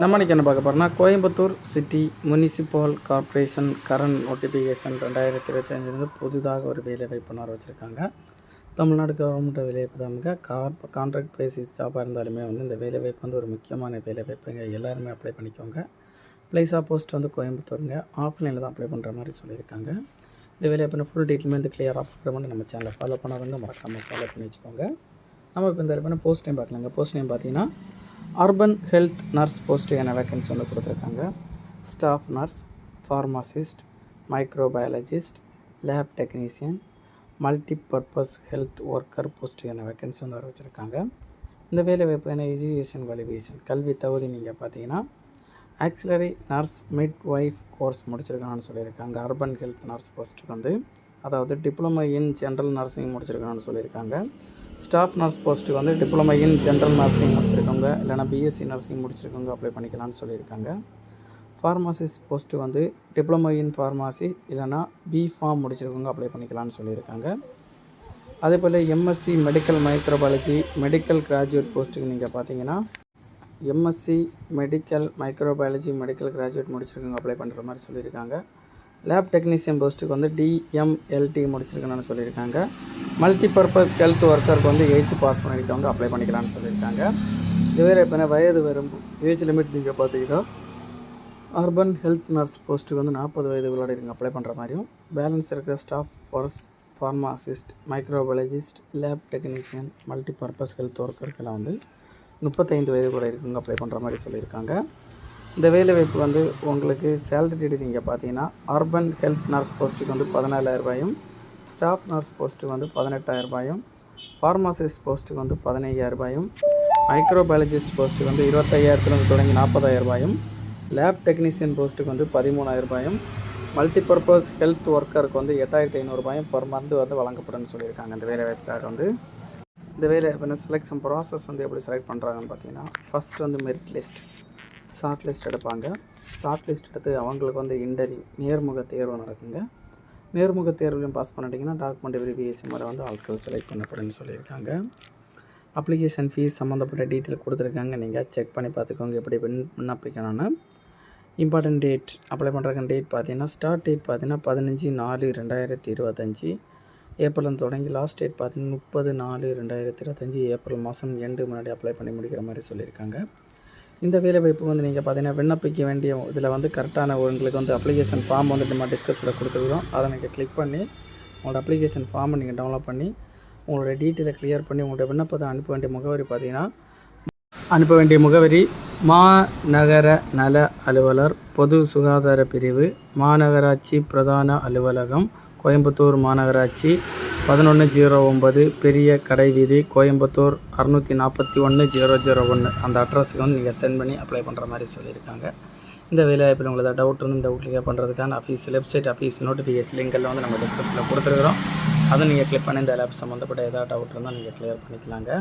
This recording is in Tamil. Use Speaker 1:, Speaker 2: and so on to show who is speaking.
Speaker 1: நம்ம இன்னைக்கு என்ன பார்க்க போகிறோம்னா Coimbatore city municipal corporation current notification ரெண்டாயிரத்தி இருபத்தஞ்சிலிருந்து புதிதாக ஒரு வேலை வாய்ப்பு வச்சுருக்காங்க தமிழ்நாடு கவர்மெண்ட் வேலைவாய்ப்பு தாங்க கார் கான்ட்ராக்ட் பேசிஸ் ஜாபாக இருந்தாலுமே வந்து இந்த வேலை வாய்ப்பு வந்து ஒரு முக்கியமான வேலை வாய்ப்புங்க எல்லாருமே அப்ளை பண்ணிக்கோங்க. ப்ளேஸ் ஆஃப் போஸ்ட் வந்து கோயம்புத்தூருங்க. ஆஃப்லைனில் தான் அப்ளை பண்ணுற மாதிரி சொல்லியிருக்காங்க. இந்த வேலைவாய்ப்பு ஃபுல் டீட்டெயிலுமே வந்து கிளியராக பார்க்குற மாதிரி நம்ம சேனலை ஃபாலோ பண்ணாதவங்க மறக்காமல் ஃபாலோ பண்ணி வச்சுக்கோங்க. நம்ம இப்போ இந்த வேலைப்பான போஸ்ட் நேம் பார்க்கலாங்க. போஸ்ட் நேம் பார்த்தீங்கன்னா அர்பன் ஹெல்த் நர்ஸ் போஸ்ட் என வேக்கன்சி வந்து கொடுத்துருக்காங்க. Staff nurse pharmacist microbiologist lab technician multipurpose health worker post என வேக்கன்சி வந்து வர வச்சுருக்காங்க. இந்த வேலை வாய்ப்பு என்ன? எஜுகேஷன் குவாலிஃபிகேஷன் கல்வி தகுதி நீங்கள் பார்த்தீங்கன்னா auxiliary nurse midwife course முடிச்சிருக்காங்கன்னு சொல்லியிருக்காங்க. அர்பன் ஹெல்த் நர்ஸ் போஸ்ட்டுக்கு வந்து அதாவது டிப்ளமோ இன் ஜென்ரல் நர்சிங் முடிச்சிருக்காங்கன்னு சொல்லியிருக்காங்க. ஸ்டாஃப் நர்ஸ் போஸ்ட்டுக்கு வந்து டிப்ளமோ இன் ஜென்ரல் நர்சிங் முடிச்சிருக்கவங்க இல்லைனா பிஎஸ்சி நர்சிங் முடிச்சிருக்கவங்க அப்ளை பண்ணிக்கலாம்னு சொல்லியிருக்காங்க. ஃபார்மாசிஸ் போஸ்ட்டு வந்து டிப்ளமோ இன் ஃபார்மாசி இல்லைனா பி ஃபார்ம் முடிச்சிருக்கவங்க அப்ளை பண்ணிக்கலாம்னு சொல்லியிருக்காங்க. அதே போல் MSc medical microbiology medical graduate போஸ்ட்டுக்கு நீங்கள் பார்த்தீங்கன்னா MSc medical microbiology medical graduate முடிச்சிருக்கவங்க apply பண்ணுற மாதிரி சொல்லியிருக்காங்க. லேப் டெக்னீஷியன் போஸ்ட்டுக்கு வந்து டிஎம்எல்டி முடிச்சிருக்கணும்னு சொல்லியிருக்காங்க. மல்டி பர்பஸ் ஹெல்த் ஒர்க்கருக்கு வந்து எயித்து பாஸ் பண்ணியிருக்கவங்க அப்ளை பண்ணிக்கலாம்னு சொல்லியிருக்காங்க. இதுவரை இப்போ வயது வரும். ஏஜ் லிமிட் நீங்கள் பார்த்தீங்கன்னா அர்பன் ஹெல்த் நர்ஸ் போஸ்ட்டுக்கு வந்து நாற்பது வயது உள்ளாடிங்க அப்ளை பண்ணுற மாதிரியும் பேலன்ஸ் இருக்கிற staff nurse pharmacist microbiologist lab technician multi purpose health ஒர்க்கருக்கெல்லாம் வந்து முப்பத்தைந்து வயது கூட இருக்குங்க அப்ளை பண்ணுற மாதிரி சொல்லியிருக்காங்க. இந்த வேலைவாய்ப்பு வந்து உங்களுக்கு சேலரி டீடு நீங்கள் பார்த்தீங்கன்னா அர்பன் ஹெல்த் நர்ஸ் போஸ்ட்டுக்கு வந்து பதினாலாயிரரூபாயும் ஸ்டாஃப் நர்ஸ் போஸ்ட்டுக்கு வந்து பதினெட்டாயிரரூபாயும் ஃபார்மாசிஸ்ட் போஸ்ட்டுக்கு வந்து பதினையாயிரரூபாயும் மைக்ரோபயாலஜிஸ்ட் போஸ்ட்டுக்கு வந்து இருபத்தையாயிரத்துலேருந்து தொடங்கி நாற்பதாயிரரூபாயும் லேப் டெக்னீஷியன் போஸ்ட்டுக்கு வந்து பதிமூணாயிரரூபாயும் மல்டிபர்பஸ் ஹெல்த் ஒர்க்கருக்கு வந்து எட்டாயிரத்தி ஐநூறுபாயும் பர் மந்த் வந்து வழங்கப்படும்னு சொல்லியிருக்காங்க. இந்த வேலை வந்து. இந்த வேலை இப்போ செலெக்ஷன் ப்ராசஸ் வந்து எப்படி செலக்ட் பண்ணுறாங்கன்னு பார்த்தீங்கன்னா ஃபஸ்ட் வந்து மெரிட் லிஸ்ட் ஷார்ட் லிஸ்ட் எடுப்பாங்க. ஷார்ட் லிஸ்ட் எடுத்து அவங்களுக்கு வந்து இன்டர்வியூ நேர்முக தேர்வு நடக்குங்க. நேர்முக தேர்வுலையும் பாஸ் பண்ணிட்டீங்கன்னா டாக்குமெண்ட் வெரிஃபிகேஷன் மாதிரி வந்து ஆட்கள் செலக்ட் பண்ணப்படுன்னு சொல்லியிருக்காங்க. அப்ளிகேஷன் ஃபீஸ் சம்மந்தப்பட்ட டீட்டெயில் கொடுத்துருக்காங்க. நீங்கள் செக் பண்ணி பார்த்துக்கோங்க எப்படி வின் விண்ணப்பிக்கணும்னு இம்பார்ட்டன்ட் டேட் அப்ளை பண்ணுறதுக்கு டேட் பார்த்தீங்கன்னா ஸ்டார்ட் டேட் பார்த்தீங்கன்னா பதினஞ்சு நாலு ரெண்டாயிரத்தி இருபத்தஞ்சி. ஏப்ரல் தொடங்கி லாஸ்ட் டேட் பார்த்தீங்கன்னா முப்பது நாலு ரெண்டாயிரத்தி இருபத்தஞ்சி. ஏப்ரல் மாதம் எண்டு முன்னாடி அப்ளை பண்ணி முடிக்கிற மாதிரி சொல்லியிருக்காங்க. இந்த வேலைவாய்ப்பு வந்து நீங்கள் பார்த்தீங்கன்னா விண்ணப்பிக்க வேண்டிய இதில் வந்து கரெக்டான உங்களுக்கு வந்து அப்ளிகேஷன் ஃபார்ம் வந்து நம்ம டிஸ்கிரிப்ஷனில் கொடுத்துருக்கோம் அதை நீங்கள் கிளிக் பண்ணி உங்களோட அப்ளிகேஷன் ஃபார்மை நீங்கள் டவுன்லோட் பண்ணி உங்களோட டீட்டெயிலை கிளியர் பண்ணி உங்களோட விண்ணப்பத்தை அனுப்ப வேண்டிய முகவரி பார்த்தீங்கன்னா அனுப்ப வேண்டிய முகவரி மாநகர நல அலுவலர் பொது சுகாதார பிரிவு மாநகராட்சி பிரதான அலுவலகம் கோயம்புத்தூர் மாநகராட்சி பதினொன்று ஜீரோ ஒம்பது பெரிய கடை வீதி கோயம்புத்தூர் அறநூற்றி நாற்பத்தி ஒன்று ஜீரோ ஜீரோ ஒன்று அந்த அட்ரஸுக்கு வந்து நீங்கள் சென்ட் பண்ணி அப்ளை பண்ணுற மாதிரி சொல்லியிருக்காங்க. இந்த வேலைவாய்ப்பில் உங்களுக்கு டவுட் இருந்து டவுட் கிளியர் பண்ணுறதுக்கான அஃபீஸ் வெப்சைட் அஃபீஸ் நோட்டிஃபிகேஷன் லிங்கெல்லாம் வந்து நம்ம டிஸ்கிரிப்ஷனில் கொடுத்துருக்குறோம். அதை நீங்கள் கிளிக் பண்ணி இந்த லேப் சம்மந்தப்பட்ட ஏதாவது டவுட் இருந்தால் நீங்கள் கிளியர் பண்ணிக்கலாங்க.